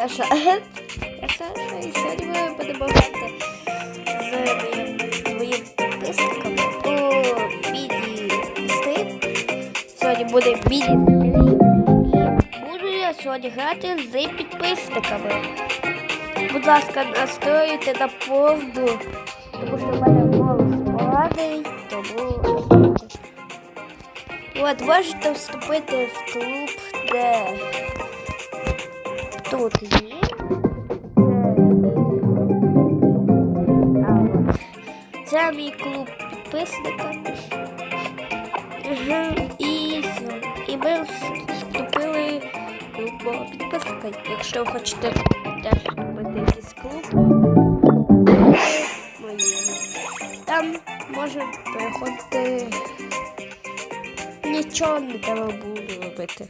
Саша. Я Саша, і сьогодні ми будемо грати з моїм, моїм підписником у Білі Стрім. Сьогодні буде Білі Стрім. І буду я сьогодні грати з підписниками. Будь ласка, настроюйте на повну, тому що в мене голос поганий, тому... От, можете вступити в клуб, де тут є. Це мій клуб підписника. І, і ми вступили в клуб підписника. Якщо ви хочете теж вступити якийсь клуб. Там може переходити. Нічого не треба було робити.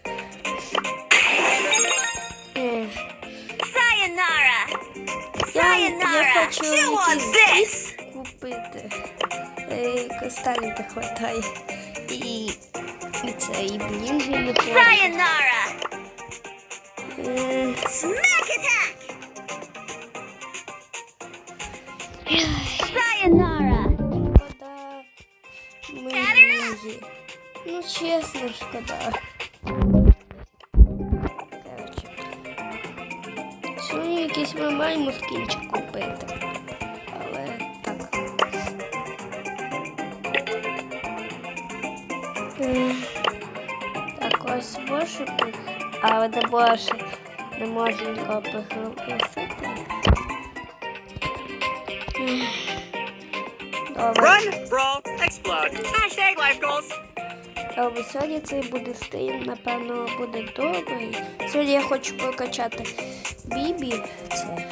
Я, я Sayonara! хочу Chew on якийсь this! кіт купити. Е, Кристалів не хватає. І, і це, і блінги не хватає. Sayonara! Е, Smack attack! Sayonara! Шкода. Блінги. Ну, чесно, шкода. Якийсь ми маємо скінчик купити. Але так. Так, ось бошику. Але не більше не можу нікого пригласити. Run, roll, explode. Hashtag life goals. Сьогодні цей буде стрім, напевно, буде довгий. Сьогодні я хочу прокачати Бібі це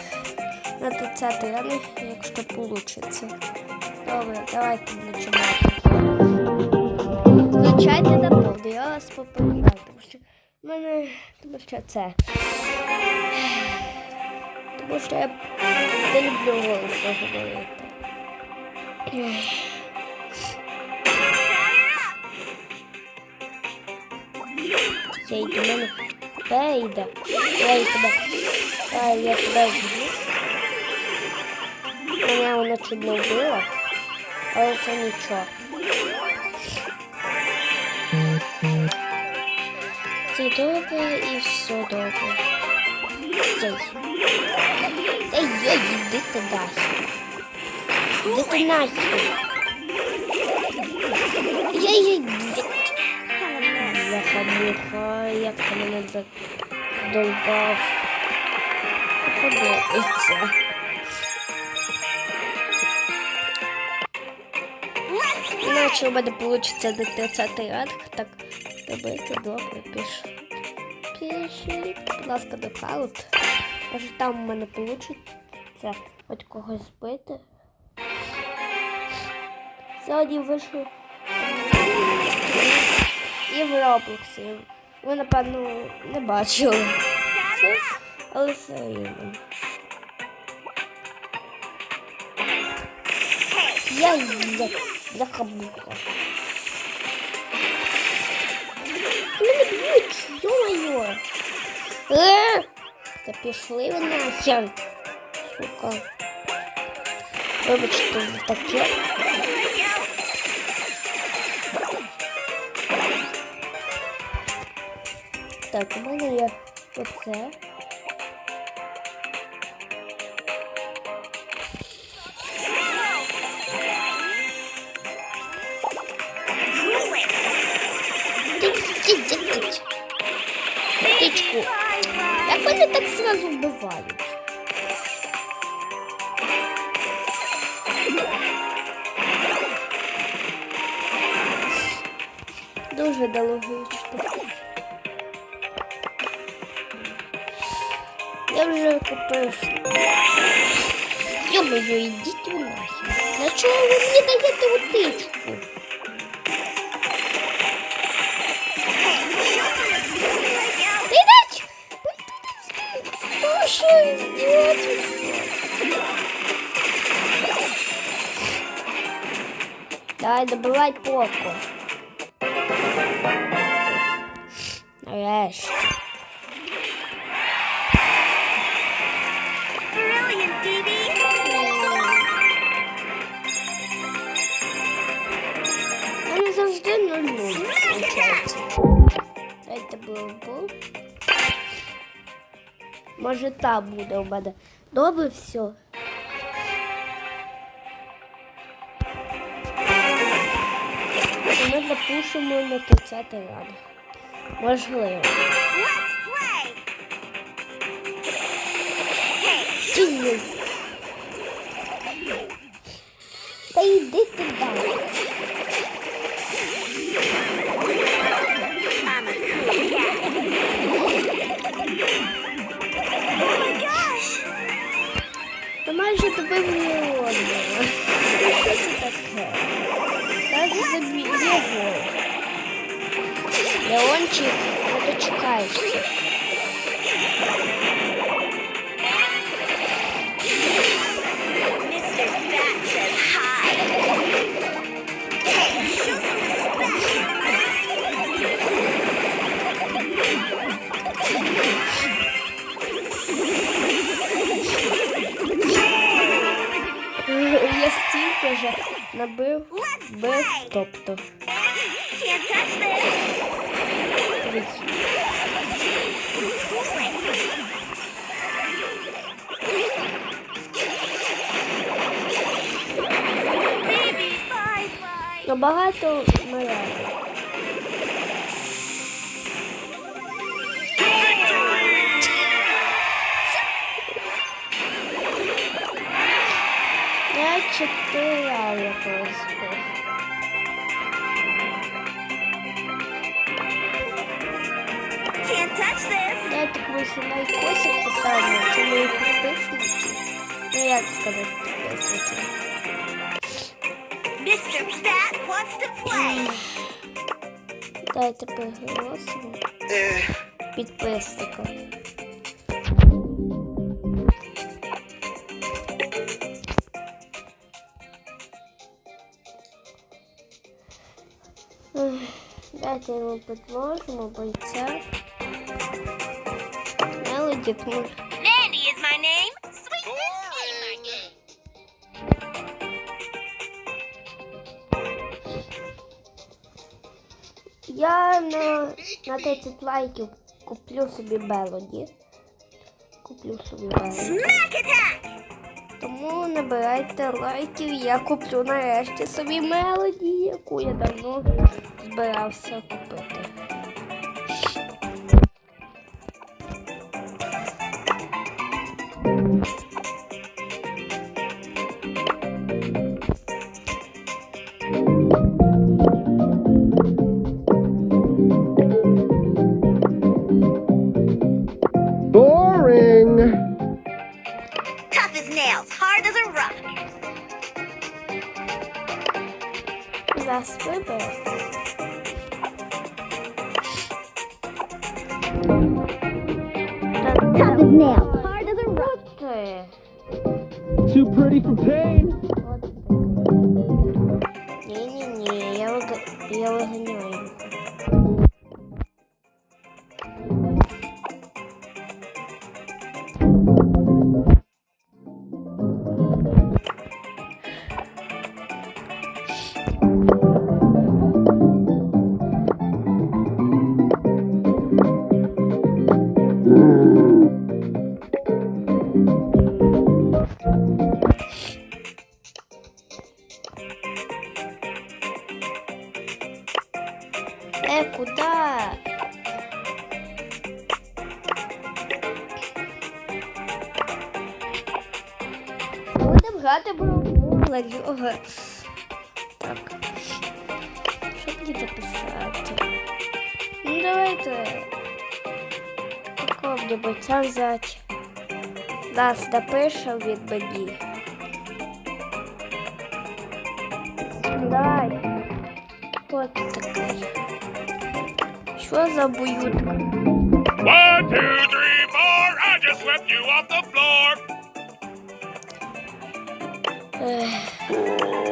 на 30 ранг, якщо вийде. Добре, давайте починати. Включайте на повну, я вас попереджаю, тому що в мене тому що це. Тому що я не люблю голосно говорити. Я йду мене перейде. Я і тебе. А, я тебе вб'ю. Мене вона чуть не вбила. Але це нічого. Це добре і все добре. Ей. Ей, ей, іди ти нахер. Іди ти нахер. Ей, ей, Бляха-муха, як ти мене задолбав. Подобається. Іначе у мене вийде до 30 ранг, так робити добре піш. Пішли, будь ласка, нокаут. Може там у мене вийде хоч когось збити. Сьогодні вийшов і в Роблоксі. Ви, напевно, не бачили це, але все рівно. Я я, я. Мене б'ють, йо-моє. Е, Та пішли ви нахер. Сука. Вибачте таке. Так, у мене є оце. Птичку. Як вони так сразу вбивають? Дуже нелогічно. Я вже купив. Йо-моє, йдіть ви нахер. На чого ви мені даєте утичку? Ти дать? Що издевательство? Давай добивай поку. Може там буде у мене. Добре, все. Ми запушимо на 30 рано. Можливо. Та йди туди. I'm ночі не дочекаєшся. А Я стільки вже набив без тобто. Набагато моряли. Я чотири рази колись touch this. Я так вийшов лайкосик поставлю, це мої підписники. Ну як сказати підписники? Mr. Bat wants to play. Дайте приголосимо підписникам. Дайте йому підложимо бойця. Кнур. Mandy is my name. Sweetness is my name. Я на, на 30 лайків куплю собі Мелоді. Куплю собі Мелоді. Тому набирайте лайків, я куплю нарешті собі мелоді, яку я давно збирався купити. Зараз виберу. Tough as nails, hard as a rock. Це. Too pretty for pain. Ні-ні-ні, я, виг... я Виганяю. Е, куди? Будемо грати Ладьога. Так. Що мені записати? Ну давайте. Такого мені бойця взяти. Нас напише від мені. Давай. От такий. Що за буютка? One, two, three, four. I just swept you off the floor. Ех.